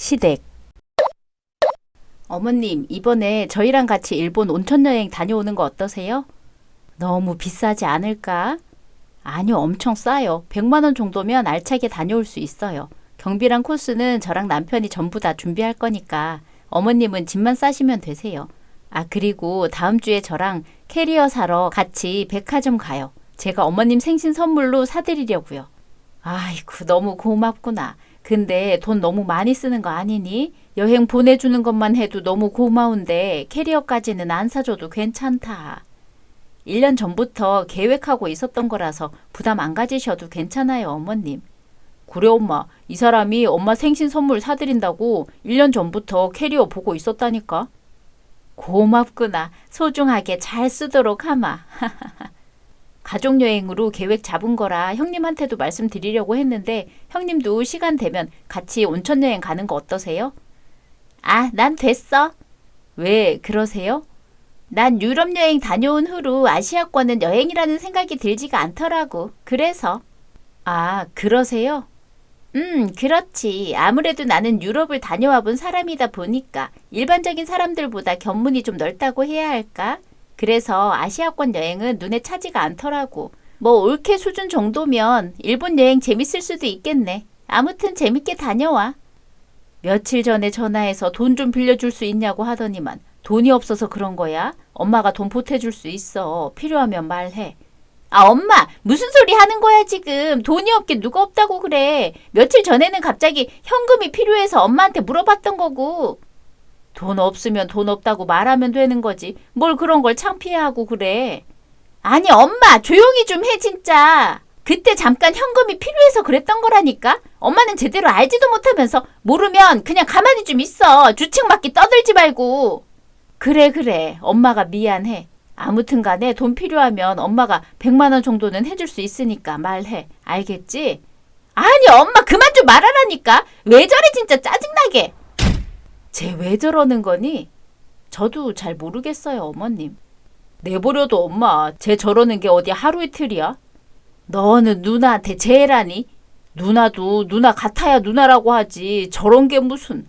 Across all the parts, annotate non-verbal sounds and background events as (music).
시댁 어머님, 이번에 저희랑 같이 일본 온천 여행 다녀오는 거 어떠세요? 너무 비싸지 않을까? 아니요, 엄청 싸요. 100만 원 정도면 알차게 다녀올 수 있어요. 경비랑 코스는 저랑 남편이 전부 다 준비할 거니까 어머님은 짐만 싸시면 되세요. 아, 그리고 다음 주에 저랑 캐리어 사러 같이 백화점 가요. 제가 어머님 생신 선물로 사드리려고요. 아이고, 너무 고맙구나. 근데 돈 너무 많이 쓰는 거 아니니? 여행 보내주는 것만 해도 너무 고마운데 캐리어까지는 안 사줘도 괜찮다. 1년 전부터 계획하고 있었던 거라서 부담 안 가지셔도 괜찮아요, 어머님. 그래, 엄마. 이 사람이 엄마 생신 선물 사드린다고 1년 전부터 캐리어 보고 있었다니까. 고맙구나. 소중하게 잘 쓰도록 하마. (laughs) 가족 여행으로 계획 잡은 거라 형님한테도 말씀드리려고 했는데 형님도 시간 되면 같이 온천 여행 가는 거 어떠세요? 아, 난 됐어. 왜 그러세요? 난 유럽 여행 다녀온 후로 아시아권은 여행이라는 생각이 들지가 않더라고. 그래서. 아, 그러세요? 음, 그렇지. 아무래도 나는 유럽을 다녀와 본 사람이다 보니까 일반적인 사람들보다 견문이 좀 넓다고 해야 할까? 그래서 아시아권 여행은 눈에 차지가 않더라고. 뭐 올케 수준 정도면 일본 여행 재밌을 수도 있겠네. 아무튼 재밌게 다녀와. 며칠 전에 전화해서 돈 좀 빌려줄 수 있냐고 하더니만 돈이 없어서 그런 거야? 엄마가 돈 보태줄 수 있어. 필요하면 말해. 아, 엄마! 무슨 소리 하는 거야, 지금? 돈이 없게 누가 없다고 그래. 며칠 전에는 갑자기 현금이 필요해서 엄마한테 물어봤던 거고. 돈 없으면 돈 없다고 말하면 되는 거지. 뭘 그런 걸 창피해하고 그래. 아니, 엄마! 조용히 좀 해, 진짜! 그때 잠깐 현금이 필요해서 그랬던 거라니까? 엄마는 제대로 알지도 못하면서 모르면 그냥 가만히 좀 있어. 주책 맞기 떠들지 말고. 그래, 그래. 엄마가 미안해. 아무튼 간에 돈 필요하면 엄마가 100만 원 정도는 해줄 수 있으니까 말해. 알겠지? 아니, 엄마 그만 좀 말하라니까. 왜 저래 진짜 짜증나게. 쟤 왜 저러는 거니? 저도 잘 모르겠어요, 어머님. 내버려도 엄마, 쟤 저러는 게 어디 하루 이틀이야? 너는 누나한테 쟤라니? 누나도 누나 같아야 누나라고 하지. 저런 게 무슨.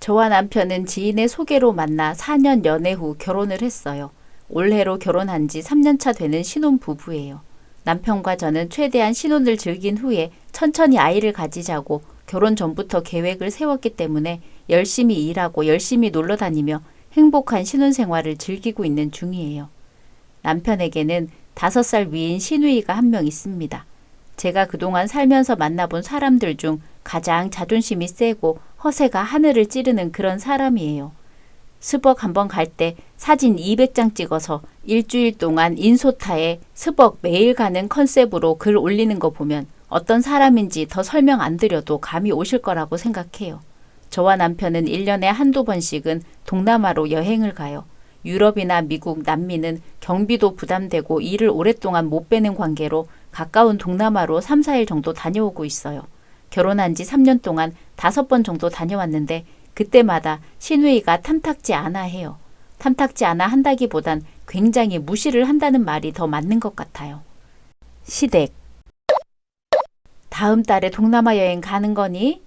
저와 남편은 지인의 소개로 만나 4년 연애 후 결혼을 했어요. 올해로 결혼한 지 3년차 되는 신혼 부부예요. 남편과 저는 최대한 신혼을 즐긴 후에 천천히 아이를 가지자고 결혼 전부터 계획을 세웠기 때문에 열심히 일하고 열심히 놀러 다니며 행복한 신혼 생활을 즐기고 있는 중이에요. 남편에게는 다섯 살 위인 시누이가 한 명 있습니다. 제가 그동안 살면서 만나본 사람들 중 가장 자존심이 세고 허세가 하늘을 찌르는 그런 사람이에요. 스벅 한번 갈 때 사진 200장 찍어서 일주일 동안 인소타에 스벅 매일 가는 컨셉으로 글 올리는 거 보면 어떤 사람인지 더 설명 안 드려도 감이 오실 거라고 생각해요. 저와 남편은 1년에 한두 번씩은 동남아로 여행을 가요. 유럽이나 미국, 남미는 경비도 부담되고 일을 오랫동안 못 빼는 관계로 가까운 동남아로 3, 4일 정도 다녀오고 있어요. 결혼한 지 3년 동안 다섯 번 정도 다녀왔는데 그때마다 신우이가 탐탁지 않아 해요. 탐탁지 않아 한다기보단 굉장히 무시를 한다는 말이 더 맞는 것 같아요. 시댁. 다음 달에 동남아 여행 가는 거니?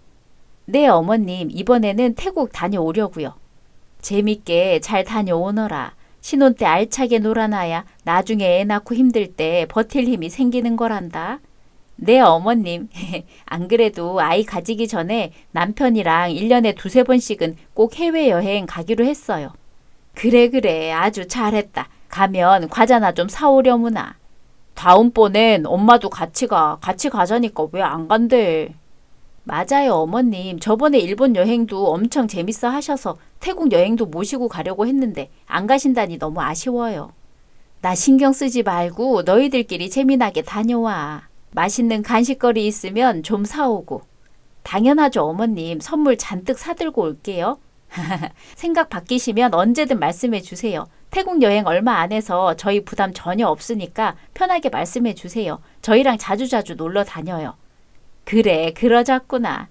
네, 어머님. 이번에는 태국 다녀오려고요. 재밌게 잘 다녀오너라. 신혼 때 알차게 놀아놔야 나중에 애 낳고 힘들 때 버틸 힘이 생기는 거란다. 네, 어머님. (laughs) 안 그래도 아이 가지기 전에 남편이랑 1년에 두세 번씩은 꼭 해외여행 가기로 했어요. 그래, 그래. 아주 잘했다. 가면 과자나 좀 사오려무나. 다음번엔 엄마도 같이 가. 같이 가자니까 왜 안 간대? 맞아요, 어머님. 저번에 일본 여행도 엄청 재밌어 하셔서 태국 여행도 모시고 가려고 했는데 안 가신다니 너무 아쉬워요. 나 신경 쓰지 말고 너희들끼리 재미나게 다녀와. 맛있는 간식거리 있으면 좀 사오고. 당연하죠, 어머님. 선물 잔뜩 사들고 올게요. (laughs) 생각 바뀌시면 언제든 말씀해 주세요. 태국 여행 얼마 안 해서 저희 부담 전혀 없으니까 편하게 말씀해 주세요. 저희랑 자주자주 놀러 다녀요. 그래, 그러자꾸나.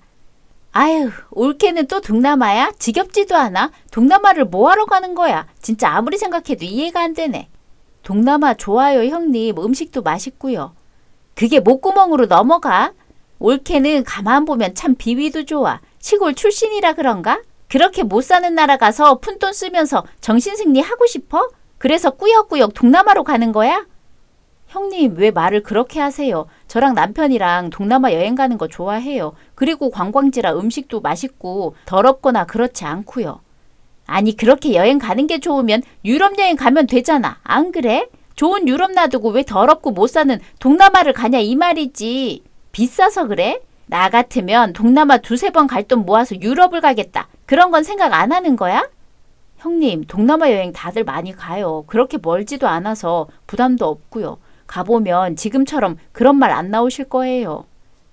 아유, 올케는 또 동남아야? 지겹지도 않아? 동남아를 뭐하러 가는 거야? 진짜 아무리 생각해도 이해가 안 되네. 동남아 좋아요, 형님. 음식도 맛있고요. 그게 목구멍으로 넘어가? 올케는 가만 보면 참 비위도 좋아. 시골 출신이라 그런가? 그렇게 못 사는 나라 가서 푼돈 쓰면서 정신승리 하고 싶어? 그래서 꾸역꾸역 동남아로 가는 거야? 형님, 왜 말을 그렇게 하세요? 저랑 남편이랑 동남아 여행 가는 거 좋아해요. 그리고 관광지라 음식도 맛있고 더럽거나 그렇지 않고요. 아니, 그렇게 여행 가는 게 좋으면 유럽 여행 가면 되잖아. 안 그래? 좋은 유럽 놔두고 왜 더럽고 못 사는 동남아를 가냐 이 말이지. 비싸서 그래? 나 같으면 동남아 두세 번 갈 돈 모아서 유럽을 가겠다. 그런 건 생각 안 하는 거야? 형님, 동남아 여행 다들 많이 가요. 그렇게 멀지도 않아서 부담도 없고요. 가보면 지금처럼 그런 말 안 나오실 거예요.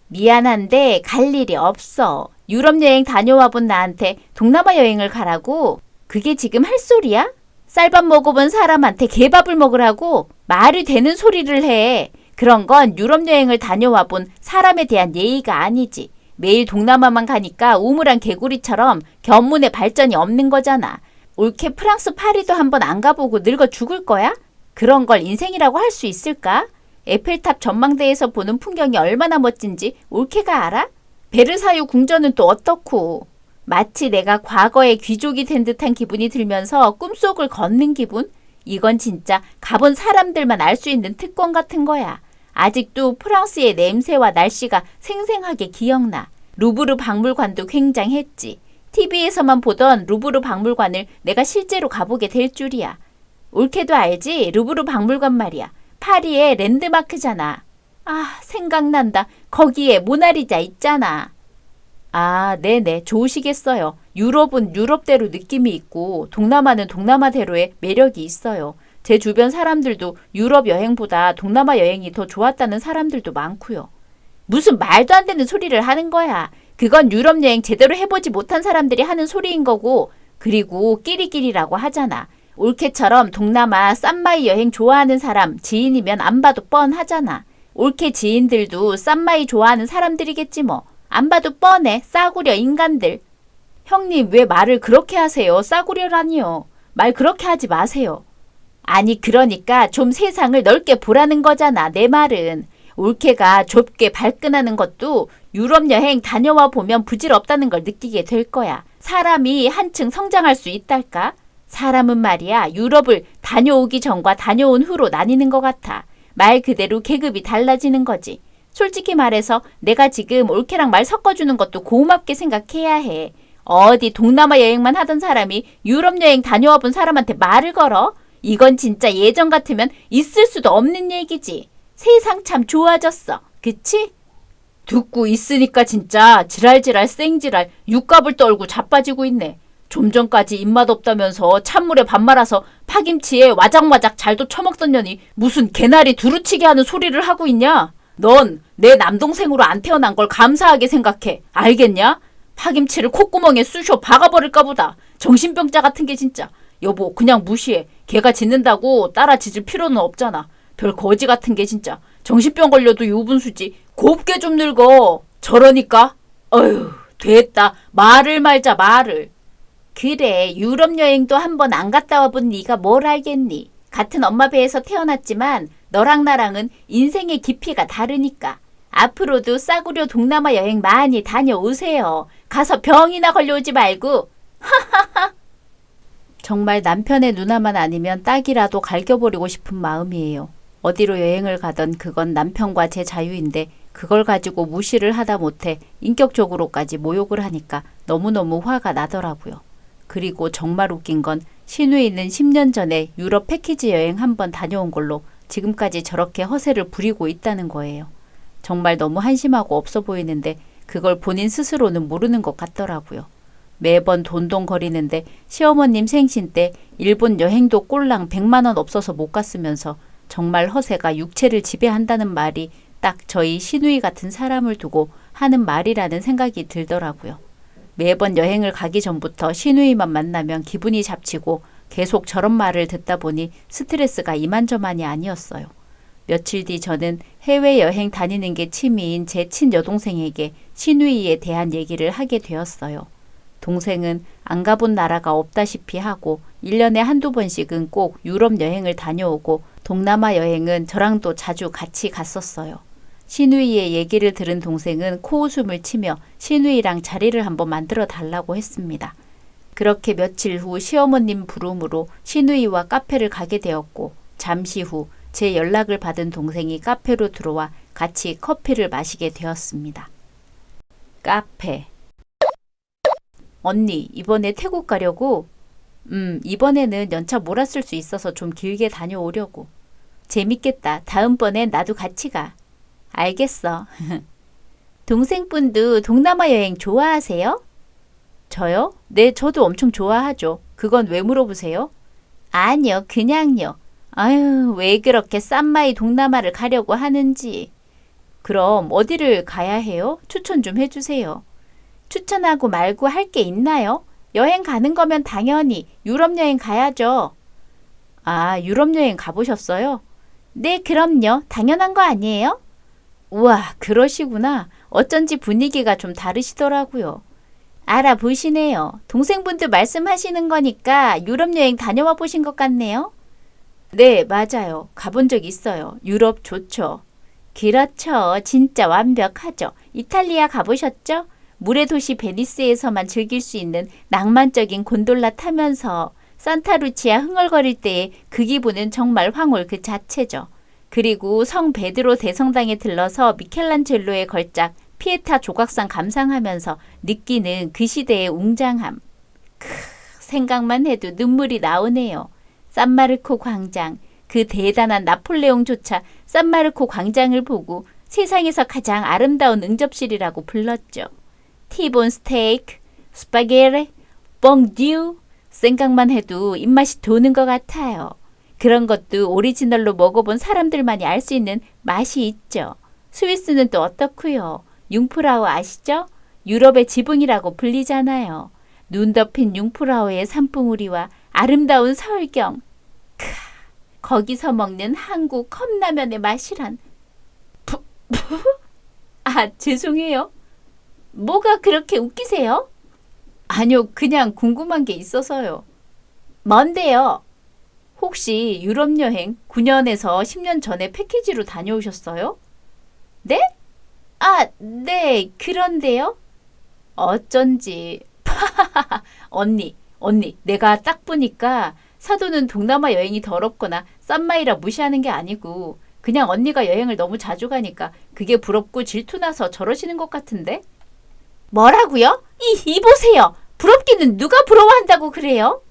미안한데 갈 일이 없어. 유럽 여행 다녀와 본 나한테 동남아 여행을 가라고? 그게 지금 할 소리야? 쌀밥 먹어본 사람한테 개밥을 먹으라고? 말이 되는 소리를 해. 그런 건 유럽 여행을 다녀와 본 사람에 대한 예의가 아니지. 매일 동남아만 가니까 우물한 개구리처럼 견문의 발전이 없는 거잖아. 올케 프랑스 파리도 한번 안 가보고 늙어 죽을 거야? 그런 걸 인생이라고 할 수 있을까? 에펠탑 전망대에서 보는 풍경이 얼마나 멋진지 올케가 알아? 베르사유 궁전은 또 어떻고? 마치 내가 과거의 귀족이 된 듯한 기분이 들면서 꿈속을 걷는 기분? 이건 진짜 가본 사람들만 알 수 있는 특권 같은 거야. 아직도 프랑스의 냄새와 날씨가 생생하게 기억나. 루브르 박물관도 굉장했지. TV에서만 보던 루브르 박물관을 내가 실제로 가보게 될 줄이야. 올케도 알지? 루브르 박물관 말이야. 파리의 랜드마크잖아. 아, 생각난다. 거기에 모나리자 있잖아. 아, 네네. 좋으시겠어요. 유럽은 유럽대로 느낌이 있고, 동남아는 동남아대로의 매력이 있어요. 제 주변 사람들도 유럽 여행보다 동남아 여행이 더 좋았다는 사람들도 많고요. 무슨 말도 안 되는 소리를 하는 거야. 그건 유럽 여행 제대로 해보지 못한 사람들이 하는 소리인 거고, 그리고 끼리끼리라고 하잖아. 올케처럼 동남아 쌈마이 여행 좋아하는 사람 지인이면 안 봐도 뻔하잖아. 올케 지인들도 쌈마이 좋아하는 사람들이겠지 뭐. 안 봐도 뻔해. 싸구려 인간들. 형님 왜 말을 그렇게 하세요? 싸구려라니요. 말 그렇게 하지 마세요. 아니 그러니까 좀 세상을 넓게 보라는 거잖아. 내 말은. 올케가 좁게 발끈하는 것도 유럽 여행 다녀와 보면 부질없다는 걸 느끼게 될 거야. 사람이 한층 성장할 수 있달까? 사람은 말이야 유럽을 다녀오기 전과 다녀온 후로 나뉘는 것 같아. 말 그대로 계급이 달라지는 거지. 솔직히 말해서 내가 지금 올케랑 말 섞어주는 것도 고맙게 생각해야 해. 어디 동남아 여행만 하던 사람이 유럽 여행 다녀와 본 사람한테 말을 걸어? 이건 진짜 예전 같으면 있을 수도 없는 얘기지. 세상 참 좋아졌어. 그치? 듣고 있으니까 진짜 지랄지랄 생지랄 육갑을 떨고 자빠지고 있네. 좀 전까지 입맛 없다면서 찬물에 밥 말아서 파김치에 와작와작 잘도 처먹던 년이 무슨 개나리 두루치게 하는 소리를 하고 있냐? 넌 내 남동생으로 안 태어난 걸 감사하게 생각해. 알겠냐? 파김치를 콧구멍에 쑤셔 박아버릴까 보다. 정신병자 같은 게 진짜. 여보 그냥 무시해. 걔가 짖는다고 따라 짖을 필요는 없잖아. 별 거지 같은 게 진짜. 정신병 걸려도 유분수지. 곱게 좀 늙어. 저러니까. 어휴 됐다. 말을 말자 말을. 그래 유럽 여행도 한번 안 갔다 와본 네가 뭘 알겠니? 같은 엄마 배에서 태어났지만 너랑 나랑은 인생의 깊이가 다르니까. 앞으로도 싸구려 동남아 여행 많이 다녀오세요. 가서 병이나 걸려오지 말고. 정말 남편의 누나만 아니면 딱이라도 갈겨버리고 싶은 마음이에요. 어디로 여행을 가던 그건 남편과 제 자유인데 그걸 가지고 무시를 하다 못해 인격적으로까지 모욕을 하니까 너무너무 화가 나더라고요. 그리고 정말 웃긴 건 신우에 있는 10년 전에 유럽 패키지 여행 한번 다녀온 걸로 지금까지 저렇게 허세를 부리고 있다는 거예요. 정말 너무 한심하고 없어 보이는데 그걸 본인 스스로는 모르는 것 같더라고요. 매번 돈돈거리는데 시어머님 생신 때 일본 여행도 꼴랑 100만 원 없어서 못 갔으면서 정말 허세가 육체를 지배한다는 말이 딱 저희 시누이 같은 사람을 두고 하는 말이라는 생각이 들더라고요. 매번 여행을 가기 전부터 시누이만 만나면 기분이 잡치고 계속 저런 말을 듣다 보니 스트레스가 이만저만이 아니었어요. 며칠 뒤 저는 해외여행 다니는 게 취미인 제 친여동생에게 시누이에 대한 얘기를 하게 되었어요. 동생은 안 가본 나라가 없다시피 하고 1년에 한두 번씩은 꼭 유럽 여행을 다녀오고 동남아 여행은 저랑도 자주 같이 갔었어요. 신우이의 얘기를 들은 동생은 코웃음을 치며 신우이랑 자리를 한번 만들어 달라고 했습니다. 그렇게 며칠 후 시어머님 부름으로 신우이와 카페를 가게 되었고 잠시 후 제 연락을 받은 동생이 카페로 들어와 같이 커피를 마시게 되었습니다. 카페 언니 이번에 태국 가려고 음 이번에는 연차 몰았을 수 있어서 좀 길게 다녀오려고 재밌겠다 다음번엔 나도 같이 가 알겠어 (laughs) 동생분도 동남아 여행 좋아하세요? 저요? 네, 저도 엄청 좋아하죠. 그건 왜 물어보세요? 아니요, 그냥요. 아유, 왜 그렇게 쌈마이 동남아를 가려고 하는지. 그럼 어디를 가야 해요? 추천 좀 해주세요. 추천하고 말고 할 게 있나요? 여행 가는 거면 당연히 유럽 여행 가야죠. 아, 유럽 여행 가보셨어요? 네, 그럼요. 당연한 거 아니에요? 우와, 그러시구나. 어쩐지 분위기가 좀 다르시더라고요. 알아보시네요. 동생분들 말씀하시는 거니까 유럽 여행 다녀와 보신 것 같네요. 네, 맞아요. 가본 적 있어요. 유럽 좋죠. 그렇죠. 진짜 완벽하죠. 이탈리아 가보셨죠? 물의 도시 베니스에서만 즐길 수 있는 낭만적인 곤돌라 타면서 산타루치아 흥얼거릴 때의 그 기분은 정말 황홀 그 자체죠. 그리고 성 베드로 대성당에 들러서 미켈란젤로의 걸작 피에타 조각상 감상하면서 느끼는 그 시대의 웅장함. 크, 생각만 해도 눈물이 나오네요. 산마르코 광장, 그 대단한 나폴레옹조차 산마르코 광장을 보고 세상에서 가장 아름다운 응접실이라고 불렀죠. 티본 스테이크, 스파게레, 뻥듀 생각만 해도 입맛이 도는 것 같아요. 그런 것도 오리지널로 먹어본 사람들만이 알 수 있는 맛이 있죠. 스위스는 또 어떻고요? 융프라우 아시죠? 유럽의 지붕이라고 불리잖아요. 눈 덮인 융프라우의 산봉우리와 아름다운 설경. 크, 거기서 먹는 한국 컵라면의 맛이란. 푸, 푸? 아, 죄송해요. 뭐가 그렇게 웃기세요? 아니요, 그냥 궁금한 게 있어서요. 뭔데요? 혹시 유럽 여행 9년에서 10년 전에 패키지로 다녀오셨어요? 네? 아, 네, 그런데요? 어쩐지. 언니, 언니, 내가 딱 보니까 사도는 동남아 여행이 더럽거나 쌈마이라 무시하는 게 아니고 그냥 언니가 여행을 너무 자주 가니까 그게 부럽고 질투나서 저러시는 것 같은데? 뭐라고요? 이, 이 보세요. 부럽기는 누가 부러워한다고 그래요?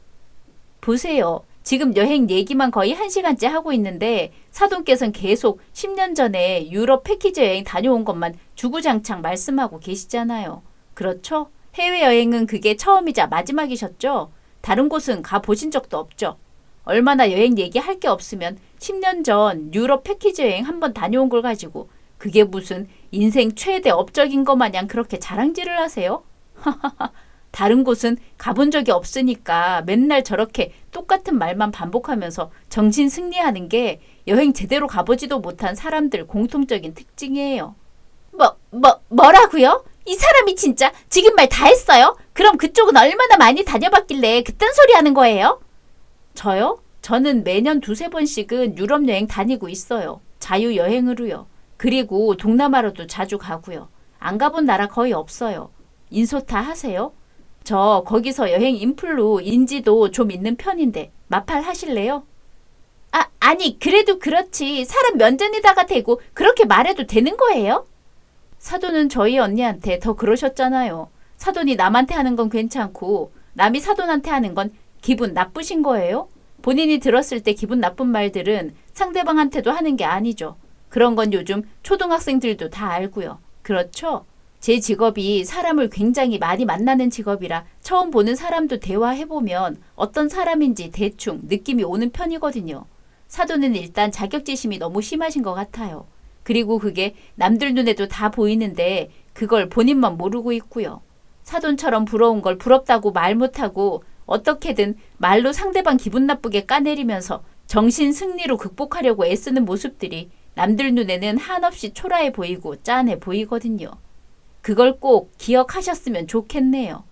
보세요. 지금 여행 얘기만 거의 한 시간째 하고 있는데 사돈께서는 계속 10년 전에 유럽 패키지 여행 다녀온 것만 주구장창 말씀하고 계시잖아요. 그렇죠? 해외여행은 그게 처음이자 마지막이셨죠? 다른 곳은 가 보신 적도 없죠? 얼마나 여행 얘기할 게 없으면 10년 전 유럽 패키지 여행 한번 다녀온 걸 가지고 그게 무슨 인생 최대 업적인 것 마냥 그렇게 자랑질을 하세요? (laughs) 다른 곳은 가본 적이 없으니까 맨날 저렇게 똑같은 말만 반복하면서 정신 승리하는 게 여행 제대로 가보지도 못한 사람들 공통적인 특징이에요. 뭐, 뭐, 뭐라고요? 이 사람이 진짜 지금 말 다 했어요? 그럼 그쪽은 얼마나 많이 다녀봤길래 그딴 소리 하는 거예요? 저요? 저는 매년 두세 번씩은 유럽 여행 다니고 있어요. 자유 여행으로요. 그리고 동남아로도 자주 가고요. 안 가본 나라 거의 없어요. 인소타 하세요? 저 거기서 여행 인플루 인지도 좀 있는 편인데 마팔 하실래요? 아, 아니 그래도 그렇지 사람 면전에다가 대고 그렇게 말해도 되는 거예요? 사돈은 저희 언니한테 더 그러셨잖아요. 사돈이 남한테 하는 건 괜찮고 남이 사돈한테 하는 건 기분 나쁘신 거예요? 본인이 들었을 때 기분 나쁜 말들은 상대방한테도 하는 게 아니죠. 그런 건 요즘 초등학생들도 다 알고요. 그렇죠? 제 직업이 사람을 굉장히 많이 만나는 직업이라 처음 보는 사람도 대화해보면 어떤 사람인지 대충 느낌이 오는 편이거든요. 사도는 일단 자격지심이 너무 심하신 것 같아요. 그리고 그게 남들 눈에도 다 보이는데 그걸 본인만 모르고 있고요. 사돈처럼 부러운 걸 부럽다고 말 못하고 어떻게든 말로 상대방 기분 나쁘게 까내리면서 정신 승리로 극복하려고 애쓰는 모습들이 남들 눈에는 한없이 초라해 보이고 짠해 보이거든요. 그걸 꼭 기억하셨으면 좋겠네요.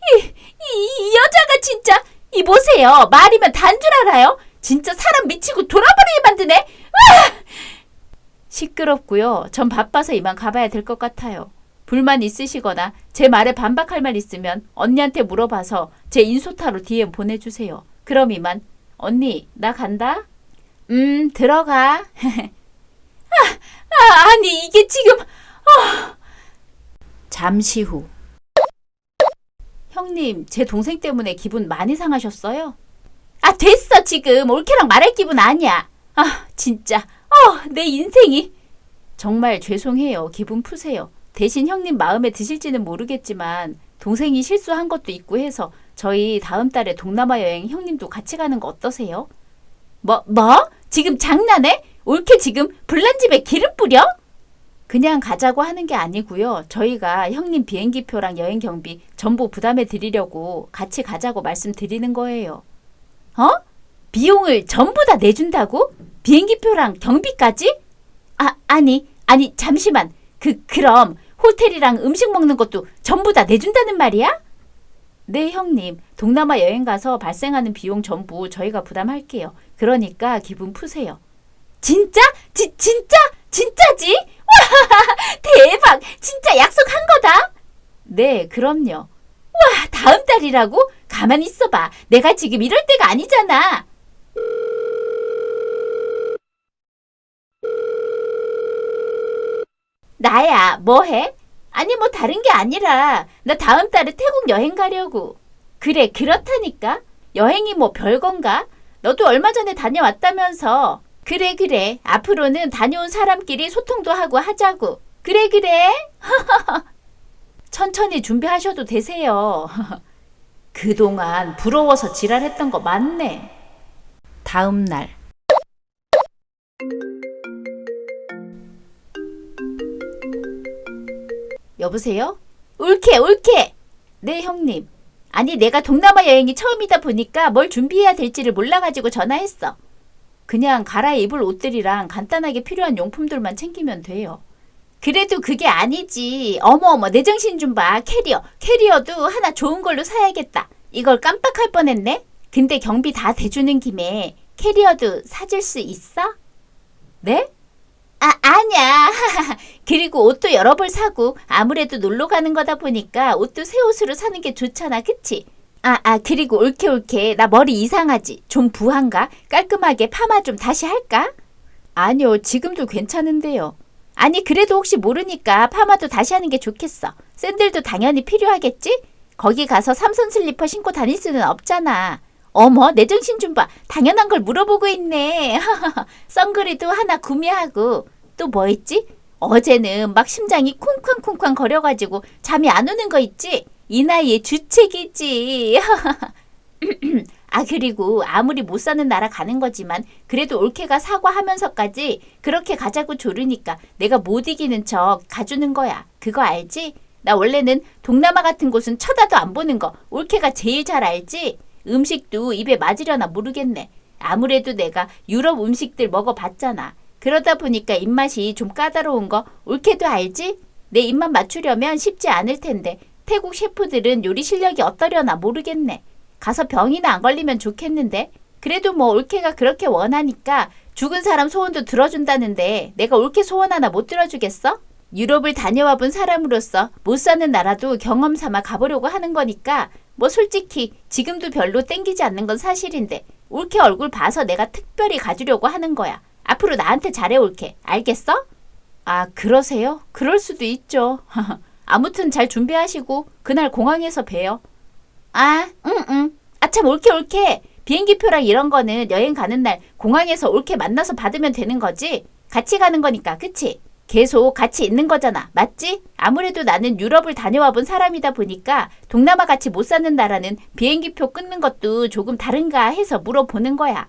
이, 이, 이 여자가 진짜 이 보세요. 말이면 단 줄 알아요? 진짜 사람 미치고 돌아버리게 만드네. 시끄럽고요. 전 바빠서 이만 가봐야 될 것 같아요. 불만 있으시거나 제 말에 반박할 말 있으면 언니한테 물어봐서 제 인소타로 DM 보내주세요. 그럼 이만 언니 나 간다. 음 들어가. (laughs) 아, 아 아니 이게 지금 아. 잠시 후 형님 제 동생 때문에 기분 많이 상하셨어요? 아 됐어 지금 올케랑 말할 기분 아니야. 아 진짜 어내 인생이 정말 죄송해요. 기분 푸세요. 대신 형님 마음에 드실지는 모르겠지만 동생이 실수한 것도 있고 해서 저희 다음 달에 동남아 여행 형님도 같이 가는 거 어떠세요? 뭐 뭐? 지금 장난해? 올케 지금 불난 집에 기름 뿌려? 그냥 가자고 하는 게 아니고요. 저희가 형님 비행기표랑 여행 경비 전부 부담해 드리려고 같이 가자고 말씀드리는 거예요. 어? 비용을 전부 다 내준다고? 비행기표랑 경비까지? 아, 아니, 아니, 잠시만. 그, 그럼 호텔이랑 음식 먹는 것도 전부 다 내준다는 말이야? 네, 형님. 동남아 여행 가서 발생하는 비용 전부 저희가 부담할게요. 그러니까 기분 푸세요. 진짜? 지, 진짜? 진짜지? 와, (laughs) 대박! 진짜 약속한 거다? 네, 그럼요. 와, 다음 달이라고? 가만히 있어봐. 내가 지금 이럴 때가 아니잖아. 나야, 뭐 해? 아니, 뭐 다른 게 아니라, 나 다음 달에 태국 여행 가려고. 그래, 그렇다니까? 여행이 뭐 별건가? 너도 얼마 전에 다녀왔다면서. 그래, 그래. 앞으로는 다녀온 사람끼리 소통도 하고 하자고. 그래, 그래. (laughs) 천천히 준비하셔도 되세요. (laughs) 그동안 부러워서 지랄했던 거 맞네. 다음 날. 여보세요? 옳게, 옳게! 네, 형님. 아니, 내가 동남아 여행이 처음이다 보니까 뭘 준비해야 될지를 몰라가지고 전화했어. 그냥 갈아입을 옷들이랑 간단하게 필요한 용품들만 챙기면 돼요. 그래도 그게 아니지. 어머어머, 내 정신 좀 봐. 캐리어. 캐리어도 하나 좋은 걸로 사야겠다. 이걸 깜빡할 뻔했네? 근데 경비 다 대주는 김에 캐리어도 사줄 수 있어? 네? 아, 아니야. (laughs) 그리고 옷도 여러 벌 사고 아무래도 놀러 가는 거다 보니까 옷도 새 옷으로 사는 게 좋잖아. 그치? 아, 아, 그리고 옳게 옳게. 나 머리 이상하지? 좀 부한가? 깔끔하게 파마 좀 다시 할까? 아니요, 지금도 괜찮은데요. 아니, 그래도 혹시 모르니까 파마도 다시 하는 게 좋겠어. 샌들도 당연히 필요하겠지? 거기 가서 삼선 슬리퍼 신고 다닐 수는 없잖아. 어머, 내 정신 좀 봐. 당연한 걸 물어보고 있네. (laughs) 선글이도 하나 구매하고. 또뭐 있지? 어제는 막 심장이 쿵쾅쿵쾅 거려가지고 잠이 안 오는 거 있지? 이 나이에 주책이지. (laughs) 아, 그리고 아무리 못 사는 나라 가는 거지만 그래도 올케가 사과하면서까지 그렇게 가자고 조르니까 내가 못 이기는 척 가주는 거야. 그거 알지? 나 원래는 동남아 같은 곳은 쳐다도 안 보는 거 올케가 제일 잘 알지? 음식도 입에 맞으려나 모르겠네. 아무래도 내가 유럽 음식들 먹어봤잖아. 그러다 보니까 입맛이 좀 까다로운 거 올케도 알지? 내 입맛 맞추려면 쉽지 않을 텐데 태국 셰프들은 요리 실력이 어떠려나 모르겠네. 가서 병이나 안 걸리면 좋겠는데. 그래도 뭐 올케가 그렇게 원하니까 죽은 사람 소원도 들어준다는데 내가 올케 소원 하나 못 들어주겠어? 유럽을 다녀와 본 사람으로서 못 사는 나라도 경험 삼아 가보려고 하는 거니까 뭐 솔직히 지금도 별로 땡기지 않는 건 사실인데 올케 얼굴 봐서 내가 특별히 가주려고 하는 거야. 앞으로 나한테 잘해 올케. 알겠어? 아, 그러세요? 그럴 수도 있죠. (laughs) 아무튼 잘 준비하시고 그날 공항에서 봬요. 아, 응, 응. 아참 올케 올케. 비행기표랑 이런 거는 여행 가는 날 공항에서 올케 만나서 받으면 되는 거지? 같이 가는 거니까, 그치? 계속 같이 있는 거잖아. 맞지? 아무래도 나는 유럽을 다녀와 본 사람이다 보니까 동남아 같이 못 사는 나라는 비행기표 끊는 것도 조금 다른가 해서 물어보는 거야.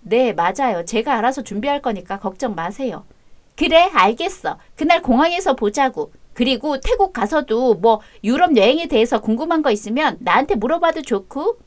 네, 맞아요. 제가 알아서 준비할 거니까 걱정 마세요. 그래, 알겠어. 그날 공항에서 보자고. 그리고 태국 가서도 뭐 유럽 여행에 대해서 궁금한 거 있으면 나한테 물어봐도 좋고.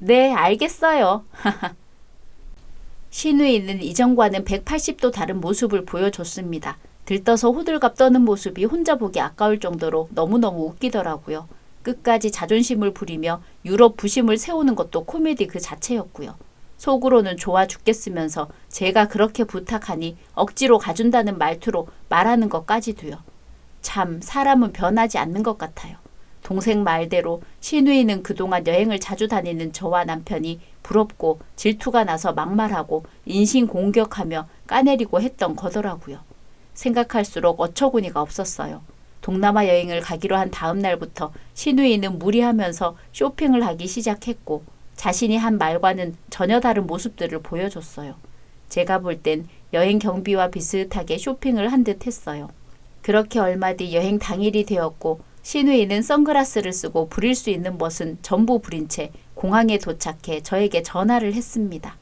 네, 알겠어요. (laughs) 신우에 있는 이전과는 180도 다른 모습을 보여줬습니다. 들떠서 호들갑 떠는 모습이 혼자 보기 아까울 정도로 너무너무 웃기더라고요. 끝까지 자존심을 부리며 유럽 부심을 세우는 것도 코미디 그 자체였고요. 속으로는 좋아 죽겠으면서 제가 그렇게 부탁하니 억지로 가준다는 말투로 말하는 것까지도요. 참 사람은 변하지 않는 것 같아요. 동생 말대로 신우이는 그동안 여행을 자주 다니는 저와 남편이 부럽고 질투가 나서 막말하고 인신 공격하며 까내리고 했던 거더라고요. 생각할수록 어처구니가 없었어요. 동남아 여행을 가기로 한 다음 날부터 신우이는 무리하면서 쇼핑을 하기 시작했고 자신이 한 말과는 전혀 다른 모습들을 보여줬어요. 제가 볼 땐 여행 경비와 비슷하게 쇼핑을 한 듯 했어요. 그렇게 얼마 뒤 여행 당일이 되었고 신우이는 선글라스를 쓰고 부릴 수 있는 멋은 전부 부린 채 공항에 도착해 저에게 전화를 했습니다.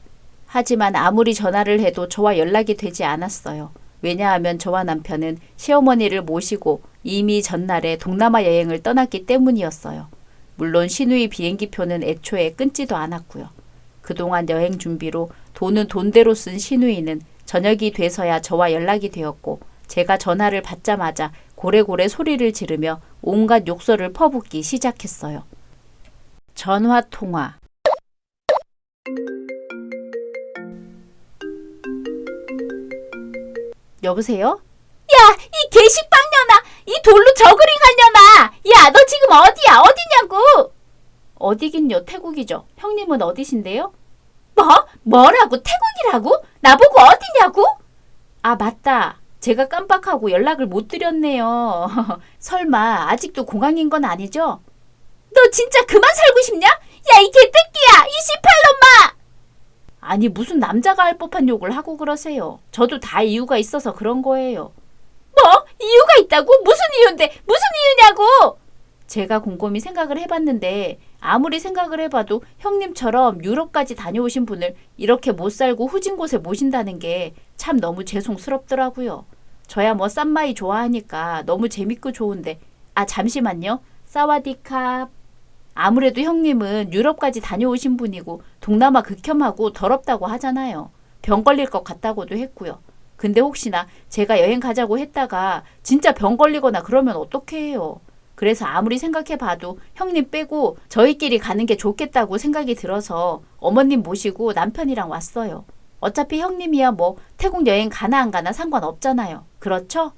하지만 아무리 전화를 해도 저와 연락이 되지 않았어요. 왜냐하면 저와 남편은 시어머니를 모시고 이미 전날에 동남아 여행을 떠났기 때문이었어요. 물론 신우이 비행기표는 애초에 끊지도 않았고요. 그동안 여행 준비로 돈은 돈대로 쓴 신우이는 저녁이 돼서야 저와 연락이 되었고 제가 전화를 받자마자 고래고래 소리를 지르며 온갖 욕설을 퍼붓기 시작했어요. 전화 통화. 여보세요? 야, 이 게시빵년아! 이 돌로 저그링 하려나! 야, 너 지금 어디야? 어디냐고! 어디긴요? 태국이죠. 형님은 어디신데요? 뭐? 뭐라고? 태국이라고? 나보고 어디냐고? 아, 맞다. 제가 깜빡하고 연락을 못 드렸네요. (laughs) 설마 아직도 공항인 건 아니죠? 너 진짜 그만 살고 싶냐? 야, 이 개새끼야! 이 씨팔놈아! 아니, 무슨 남자가 할 법한 욕을 하고 그러세요. 저도 다 이유가 있어서 그런 거예요. 뭐? 이유가 있다고? 무슨 이유인데? 무슨 이유냐고? 제가 곰곰이 생각을 해봤는데 아무리 생각을 해봐도 형님처럼 유럽까지 다녀오신 분을 이렇게 못 살고 후진 곳에 모신다는 게 참 너무 죄송스럽더라고요. 저야 뭐 쌈마이 좋아하니까 너무 재밌고 좋은데 아 잠시만요. 사와디캅. 아무래도 형님은 유럽까지 다녀오신 분이고 동남아 극혐하고 더럽다고 하잖아요. 병 걸릴 것 같다고도 했고요. 근데 혹시나 제가 여행 가자고 했다가 진짜 병 걸리거나 그러면 어떻게 해요? 그래서 아무리 생각해 봐도 형님 빼고 저희끼리 가는 게 좋겠다고 생각이 들어서 어머님 모시고 남편이랑 왔어요. 어차피 형님이야 뭐 태국 여행 가나 안 가나 상관없잖아요. 그렇죠?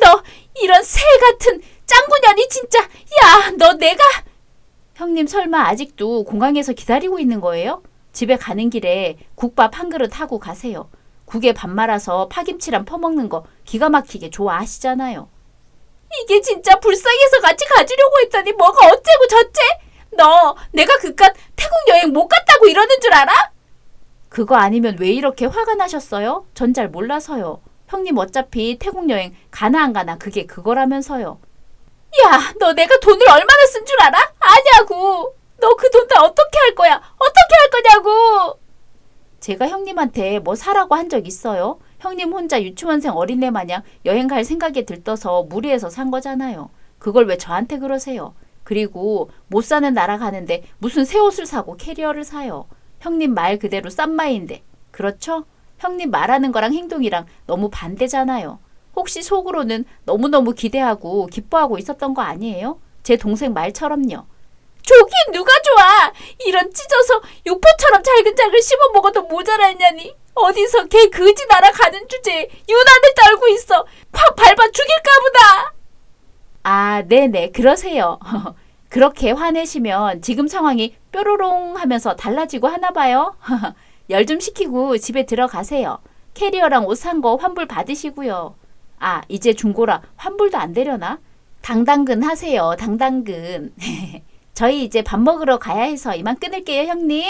너, 이런 새 같은 짱구년이 진짜! 야, 너 내가! 형님 설마 아직도 공항에서 기다리고 있는 거예요? 집에 가는 길에 국밥 한 그릇 하고 가세요. 국에 밥 말아서 파김치랑 퍼먹는 거 기가 막히게 좋아하시잖아요. 이게 진짜 불쌍해서 같이 가주려고 했더니 뭐가 어째고 저째? 너 내가 그깟 태국 여행 못 갔다고 이러는 줄 알아? 그거 아니면 왜 이렇게 화가 나셨어요? 전 잘 몰라서요. 형님 어차피 태국 여행 가나 안 가나 그게 그거라면서요. 야, 너 내가 돈을 얼마나 쓴 줄 알아? 아냐고. 너 그 돈 다 어떻게 할 거야? 어떻게 할 거냐고. 제가 형님한테 뭐 사라고 한 적 있어요? 형님 혼자 유치원생 어린애 마냥 여행 갈 생각에 들떠서 무리해서 산 거잖아요. 그걸 왜 저한테 그러세요? 그리고 못 사는 나라 가는데 무슨 새 옷을 사고 캐리어를 사요. 형님 말 그대로 쌈마인데. 그렇죠? 형님 말하는 거랑 행동이랑 너무 반대잖아요. 혹시 속으로는 너무너무 기대하고 기뻐하고 있었던 거 아니에요? 제 동생 말처럼요. 저긴 누가 좋아? 이런 찢어서 육포처럼 잘근잘근 씹어 먹어도 모자랄냐니. 어디서 개 그지 날아가는 주제에 유난을 떨고 있어. 확 밟아 죽일까 보다. 아, 네네, 그러세요. (laughs) 그렇게 화내시면 지금 상황이 뾰로롱 하면서 달라지고 하나 봐요. (laughs) 열 좀 식히고 집에 들어가세요. 캐리어랑 옷 산 거 환불 받으시고요. 아, 이제 중고라 환불도 안 되려나? 당당근 하세요, 당당근. (laughs) 저희 이제 밥 먹으러 가야 해서 이만 끊을게요, 형님.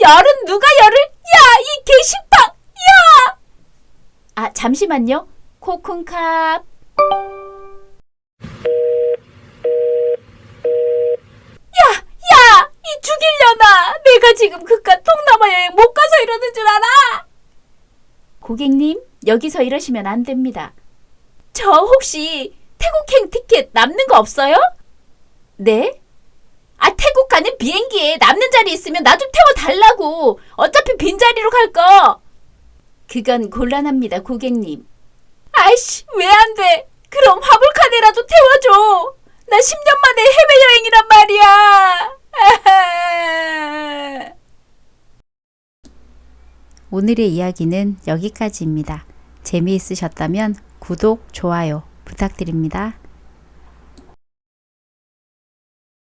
열은 누가 열을? 야, 이 개식빵! 야! 아, 잠시만요. 코쿤캅. 야! 이 죽일려나! 내가 지금 그깟 동남아 여행 못 가서 이러는 줄 알아? 고객님, 여기서 이러시면 안 됩니다. 저 혹시 태국행 티켓 남는 거 없어요? 네? 아, 태국 가는 비행기에 남는 자리 있으면 나 좀 태워달라고. 어차피 빈자리로 갈 거. 그건 곤란합니다, 고객님. 아이씨, 왜 안 돼? 그럼 화물칸에라도 태워줘. 나 10년 만에 해외여행이란 말이야. (laughs) 오늘의 이야기는 여기까지입니다. 재미있으셨다면 구독, 좋아요 부탁드립니다.